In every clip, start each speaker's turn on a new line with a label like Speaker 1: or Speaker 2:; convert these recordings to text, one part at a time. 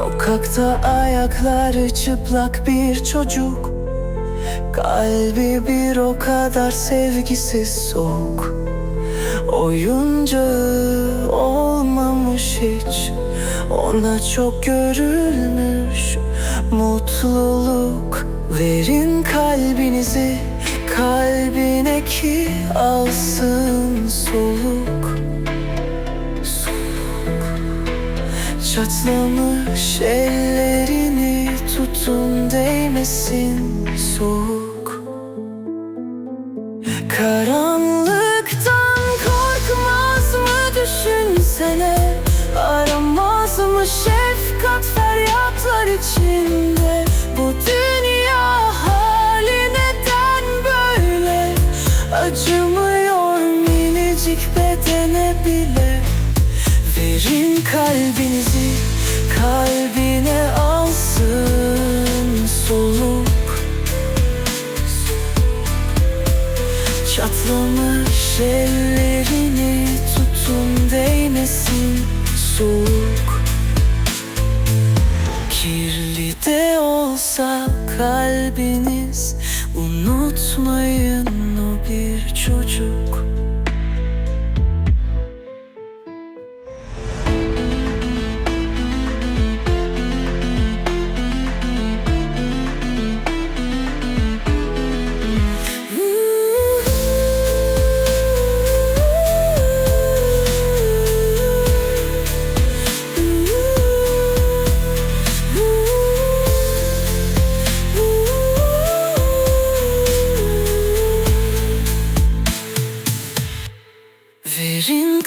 Speaker 1: Sokakta ayakları çıplak bir çocuk. Kalbi bir o kadar sevgisiz soğuk. Oyuncağı olmamış hiç. Ona çok görülmüş mutluluk. Verin kalbinizi kalbine ki alsın soluk Çatlamış ellerini tutun değmesin soğuk. Karanlıktan korkmaz mı düşünsene? Aramaz mı şefkat feryatlar içinde? Bu dünya hali neden böyle? Acımıyor minicik bedene bile Verin kalbinizi kalbine alsın soluk. Çatlamış ellerini tutun değmesin soğuk Kirli de olsa kalbiniz Unutmayın o bir çocuk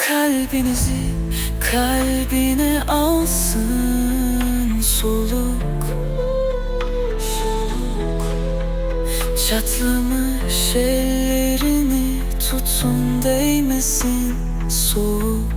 Speaker 1: kalbinizi kalbine alsın soluk. Çatlamış ellerini tutun değmesin soğuk